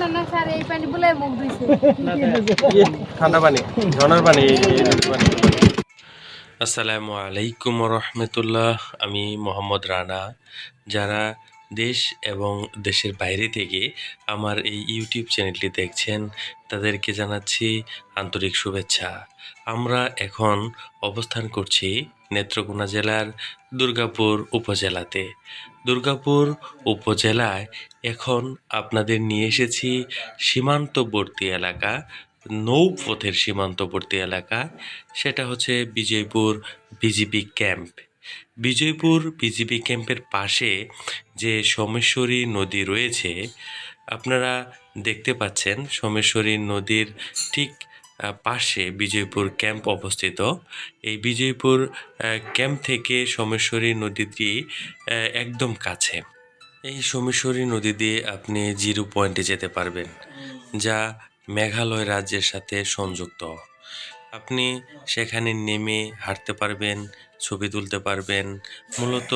না না স্যার এই পানি বলে মুখ ধুইছে। ঠান্ডা পানি ঝর্ণার পানি এই- এই নদীর পানি। আসসালামু আলাইকুম রহমতুল্লাহ। আমি মোহাম্মদ রানা। যারা দেশ এবং দেশের বাইরে থেকে আমার এই ইউটিউব চ্যানেলটি দেখছেন, তাদেরকে জানাচ্ছি আন্তরিক শুভেচ্ছা। আমরা এখন অবস্থান করছি নেত্রকোনা জেলার দুর্গাপুর উপজেলাতে। দুর্গাপুর উপজেলায় এখন আপনাদের নিয়ে এসেছি সীমান্তবর্তী এলাকা, নৌপথের সীমান্তবর্তী এলাকা। সেটা হচ্ছে Bijoypur BGB camp. Bijoypur BGB ক্যাম্পের পাশে যে সোমেশ্বরী নদী রয়েছে, আপনারা দেখতে পাচ্ছেন সোমেশ্বরী নদীর ঠিক পাশে বিজয়পুর ক্যাম্প অবস্থিত। এই বিজয়পুর ক্যাম্প থেকে সোমেশ্বরী নদীটি একদম কাছে। এই সোমেশ্বরী নদী দিয়ে আপনি জিরো পয়েন্টে যেতে পারবেন, যা মেঘালয় রাজ্যের সাথে সংযুক্ত। আপনি সেখানে নেমে হাঁটতে পারবেন ছবি তুলতে পারবেন। মূলত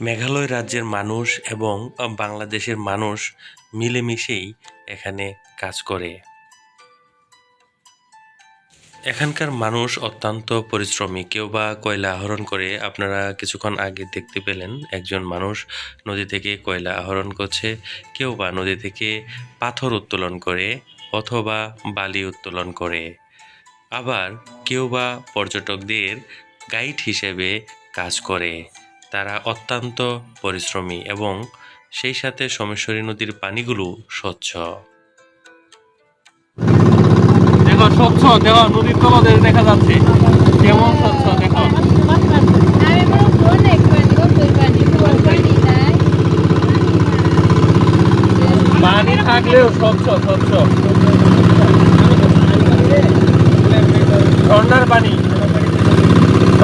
মেঘালয় রাজ্যের মানুষ এবং বাংলাদেশের মানুষ মিলেমিশেই এখানে কাজ করে। এখানকার মানুষ অত্যন্ত পরিশ্রমী। কেউ বা কয়লা আহরণ করে। আপনারা কিছুক্ষণ আগে দেখতে পেলেন একজন মানুষ নদী থেকে কয়লা আহরণ করছে। কেউ বা নদী থেকে পাথর উত্তোলন করে অথবা বালি উত্তোলন করে। আবার কেউ বা পর্যটকদের গাইড হিসেবে কাজ করে। তারা অত্যন্ত পরিশ্রমী এবং সেই সাথে সোমেশ্বরী নদীর পানিগুলো স্বচ্ছ। দেখো স্বচ্ছ, দেখো, নদীর তলদেশ দেখা যাচ্ছে। কেমন স্বচ্ছ, দেখো। পানি থাকলেও স্বচ্ছ স্বচ্ছ। ঝর্ণার পানি।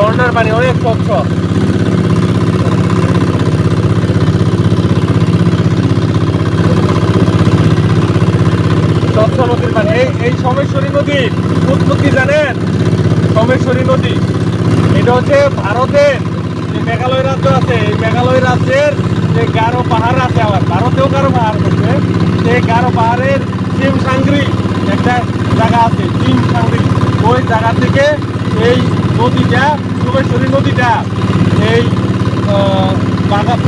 ঝর্ণার পানি অনেক স্বচ্ছ স্বচ্ছ নদীর পানি এই এই সোমেশ্বরী নদীর উৎপত্তি জানেন? সোমেশ্বরী নদী। এটা হচ্ছে ভারতের যে মেঘালয় রাজ্য আছে, এই মেঘালয় রাজ্যের যে গারো পাহাড় আছে আবার ভারতেও গারো পাহাড় আছে সেই গারো পাহাড়ের চিম সাংগ্রি একটা জায়গা আছে চিম সাংগ্রি। ওই জায়গা থেকে এই নদীটা সোমেশ্বরী নদীটা এই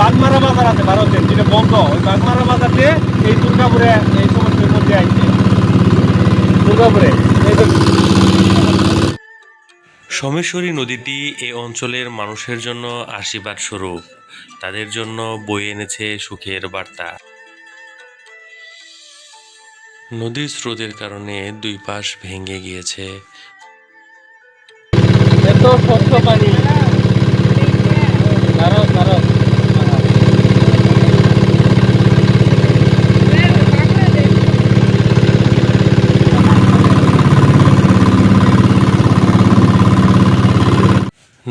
বাগমারা বাজার আছে ভারতের যেটা বন্ধ ওই বাগমারা বাজারে এই দুর্গাপুরে এই সোমেশ্বরী নদী আইছে। দুর্গাপুরে সোমেশ্বরী নদীটি এ অঞ্চলের মানুষের জন্য আশীর্বাদ স্বরূপ। তাদের জন্য বয়ে এনেছে সুখের বার্তা। নদীর স্রোতের কারণে দুই পাশ ভেঙে গিয়েছে। এত স্বচ্ছ পানি। কারণ কারণ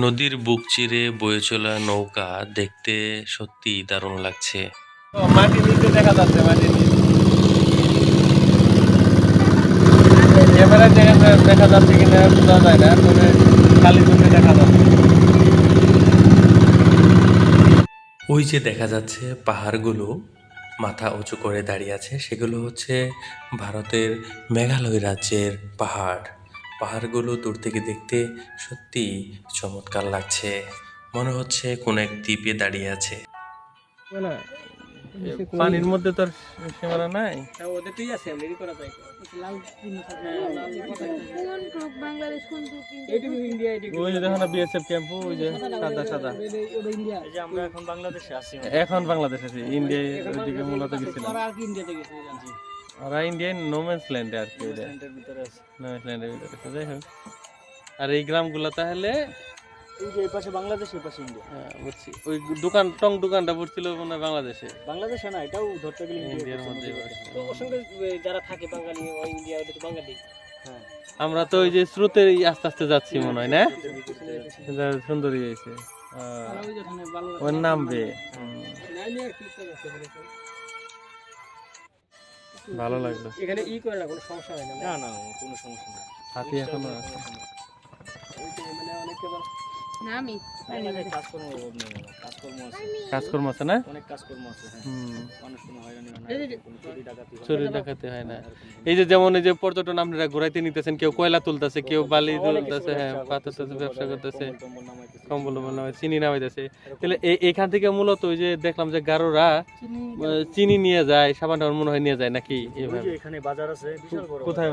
নদীর বুক চিরে বয়ে চলা নৌকা দেখতে সত্যি দারুণ লাগছে। মাটির নিচে দেখা যাচ্ছে মাটির নিচে। ক্যামেরায় দেখা যাচ্ছে কিনা বোঝা যায় না তবে দেখা যাচ্ছে ওই যে দেখা যাচ্ছে পাহাড়গুলো মাথা উঁচু করে দাঁড়িয়ে আছে সেগুলো হচ্ছে ভারতের মেঘালয় রাজ্যের পাহাড়। পাহাড়গুলো দূর থেকে দেখতে সত্যি চমৎকার লাগছে। মনে হচ্ছে কোন এক দ্বীপে দাঁড়িয়ে আছে। পানির মধ্যে তো আর সীমানা নাই। কোন টুক বাংলাদেশ কোন টুক ওই যে দেখো না বিএসএফ ক্যাম্প ওই যে সাদা সাদা। আমরা এখন বাংলাদেশে আছি। এখন বাংলাদেশ আছে ইন্ডিয়া ওইদিকে মূলত গেছিলাম। আর ইন্ডিয়ান নোম্যান্স ল্যান্ডে আর কি ওটা সেন্টার ভিতরে আছে। নোম্যান্স ল্যান্ডের ভিতরে যাই হোক। আর এই গ্রামগুলো তাহলে এই যে এই পাশে বাংলাদেশ এই পাশে ইন্ডিয়া। হ্যাঁ, বুঝছি। ওই দোকান টং দোকানটা পড়ছিল মনে হয় বাংলাদেশে। বাংলাদেশে না এটাও ধরতে গেলে ইন্ডিয়ার মধ্যে তো ওর সঙ্গে যারা থাকে বাঙালি ওই ইন্ডিয়া ওটা তো বাঙালি। হ্যাঁ। আমরা তো ওই যে স্রোতে আস্তে আস্তে যাচ্ছি মনে হয় না? সুন্দরী হয়েছে। ওর বলে তো। ভালো লাগল। এখানে ই করে না কোনো সমস্যা হয় না। না না কোনো সমস্যা নেই। হাতি এখনও আছে। ওই যে মানে অনেকে কাজকর্ম আছে না? হ্যাঁ। হয় চুরি ডাকাতি হয় না। হয় এই যে যেমন এই যে পর্যটন আপনারা ঘুরাইতে নিতেছেন কেউ কয়লা তুলতেছে কেউ বালি তুলতেছে হ্যাঁ পাথর ব্যবসা করতেছে কম্বল চিনি নামাইতেছে। তাহলে এখান থেকে মূলত ওই যে দেখলাম যে গারোরা চিনি নিয়ে যায় সাবান টাবান মনে হয় নিয়ে যায় নাকি ওই এইভাবে যে এখানে বাজার আছে বিশাল বড়। কোথায়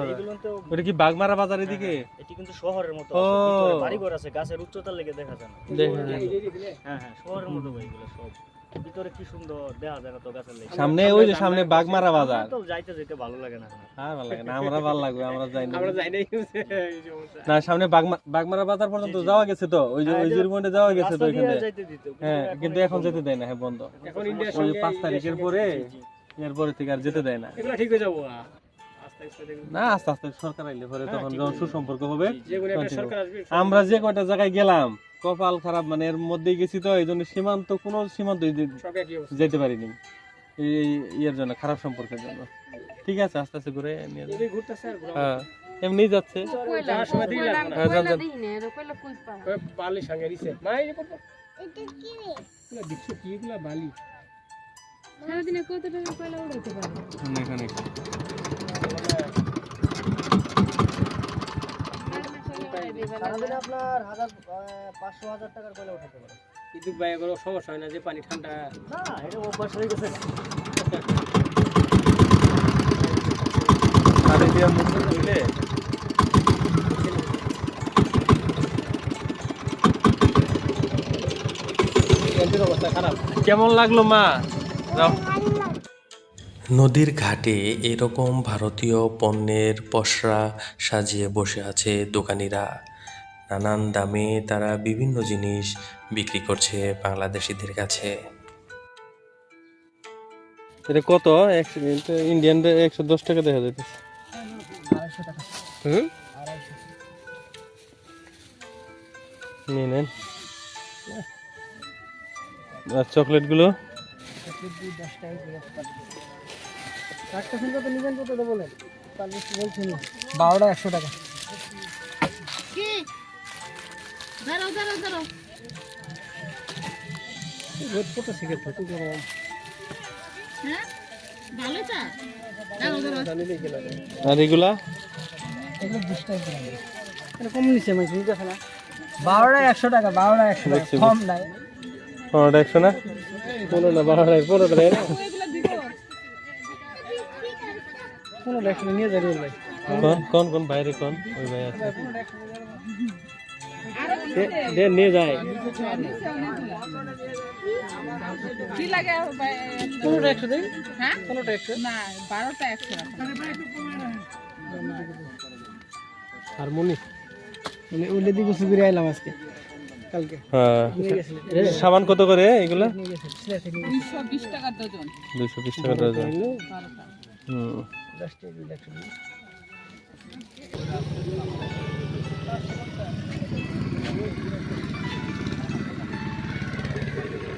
ওটা কি বাগমারা বাজার এদিকে? হ্যাঁ, এটি কিন্তু শহরের মতো বাড়ি ঘর আছে গাছের উচ্চতার লেগে দেখা যায় না। হ্যাঁ হ্যাঁ শহরের মতো ভাই সব। ভিতরে কি সুন্দর দেখা যায় না তো গাছের লেগে সামনে ওই যে সামনে বাগমারা বাজার। তো যাইতে যেতে ভালো লাগে না। হ্যাঁ ভালো লাগে না আমরা ভালো লাগবে আমরা যাই না। আমরা যাই নাই না সামনে বাগমা- বাগমারা বাজার পর্যন্ত। যাওয়া গেছে তো ওই যে ওই জিরমন্ডে যাওয়া গেছে তো ওইখানে হ্যাঁ কিন্তু এখন যেতে দেয় না হ্যাঁ বন্ধ। এখন ইন্ডিয়ার ওই সঙ্গে পাঁচ তারিখের পরে। এরপরে থেকে আর যেতে দেয় না। এগুলো ঠিক হয়ে যাব। না আস্তে আস্তে সরকার আইলে পরে হ্যাঁ, তখন যখন সুসম্পর্ক হবে আমরা যে কয়টা জায়গায় গেলাম কপাল খারাপ মানে এর মধ্যেই গেছি তো এই জন্য সীমান্ত কোনো সীমান্ত। যেতে পারিনি। এই ইয়ের জন্য খারাপ সম্পর্কের জন্য। ঠিক আছে আস্তে আস্তে করে নিয়ে ঘোরা হ্যাঁ এমনি যাচ্ছে। কয়লা, যাওয়ার সময় দিই কয়লা- লাগবে না। হ্যাঁ, যান, কয়লা যান। দিই না, এটা কয়লা কই পায়? ওই বালি সঙ্গে দিছে মা এই যে পড়তো। এগুলো দেখছ কি এগুলো বালি সারাদিনে কত টাকা কয়লা উড়াইতে পারে? এখানে সারাদিনে। আপনার হাজার পাঁচশো হাজার টাকার কয়লা উঠাতে পারে? কিন্তু ভাই সমস্যা হয় না যে পানি ঠান্ডা। না এটা অভ্যাস হয়ে গেছে। পানি দিয়ে মুখ ধুইলে অবস্থা খারাপ। কেমন লাগল মা? যাও। নদীর ঘাটে এরকম ভারতীয় পণ্যের পসরা সাজিয়ে বসে আছে দোকানিরা। নানান দামে তারা বিভিন্ন জিনিস বিক্রি করছে বাংলাদেশিদের কাছে। এটা কত? ইন্ডিয়ান একশো দশ টাকা দেখা হুম? নিয়ে নেন। আর চকলেটগুলো? করে কাটতেছেন কত নিবেন কত বলেন। বলছেন বারোটা একশো টাকা। কত শিখে থাকি হ্যাঁ? আর এগুলা? এগুলো বিশ টাকা এরকম নিচে মাছ নিতেছে না? বারোটা একশো টাকা বারোটা একশো টাকা। বুঝছি, কম নাই। পনেরোটা একশো না? পনেরো না বারো টাকা পনেরো কোন কোন কোন বাইরে কোন? ওই ভাই আছে। দে- দে নিয়ে যায়। কি লাগে ভাই? পনেরোটা একশো দেই হ্যাঁ? না, বারোটা একশো রাখো। আর মনি মানে উল্লে দিকে সুবিরে আইলাম আজকে কালকে। হ্যাঁ। সাবান কত করে এগুলা? নিয়ে গেছে সিলেট দুইশো বিশ টাকার ডজন, দুইশো বিশ টাকা ডজন। বারোটা। হুম।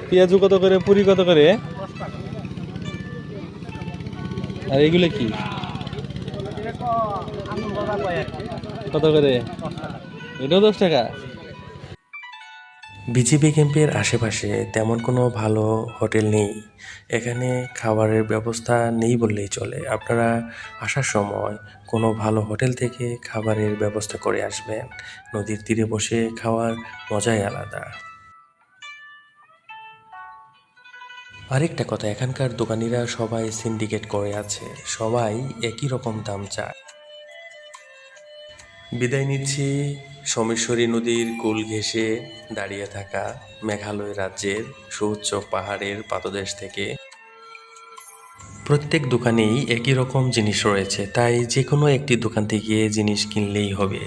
পেঁয়াজু কত করে পুরি কত করে? আর এগুলো কি। কত করে? এটাও দশ টাকা? বিজিবি ক্যাম্পের আশেপাশে তেমন কোনো ভালো হোটেল নেই। এখানে খাবারের ব্যবস্থা নেই বললেই চলে। আপনারা আসার সময় কোনো ভালো হোটেল থেকে খাবারের ব্যবস্থা করে আসবেন। নদীর তীরে বসে খাওয়ার মজাই আলাদা। আরেকটা কথা, এখানকার দোকানিরা সবাই সিন্ডিকেট করে আছে। সবাই একই রকম দাম চায়। বিদায় নিচ্ছি। সোমেশ্বরী নদীর কুল ঘেঁষে দাঁড়িয়ে থাকা মেঘালয় রাজ্যের সুউচ্চ পাহাড়ের পাদদেশ থেকে প্রত্যেক দোকানেই একই রকম জিনিস রয়েছে, তাই যে কোনো একটি দোকান থেকে জিনিস কিনলেই হবে।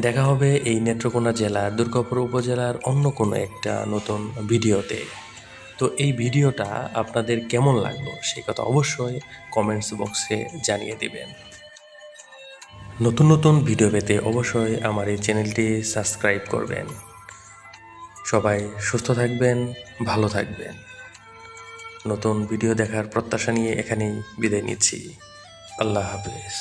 দেখা হবে এই নেত্রকোনা জেলার দুর্গাপুর উপজেলার অন্য কোনো একটা নতুন ভিডিওতে। তো এই ভিডিওটা আপনাদের কেমন লাগল সেই কথা অবশ্যই কমেন্টস বক্সে জানিয়ে দিবেন। নতুন নতুন ভিডিও পেতে অবশ্যই আমার এই চ্যানেলটি সাবস্ক্রাইব করবেন। সবাই সুস্থ থাকবেন, ভালো থাকবেন। নতুন ভিডিও দেখার প্রত্যাশা নিয়ে এখানেই বিদায় নিচ্ছি। আল্লাহ হাফেজ।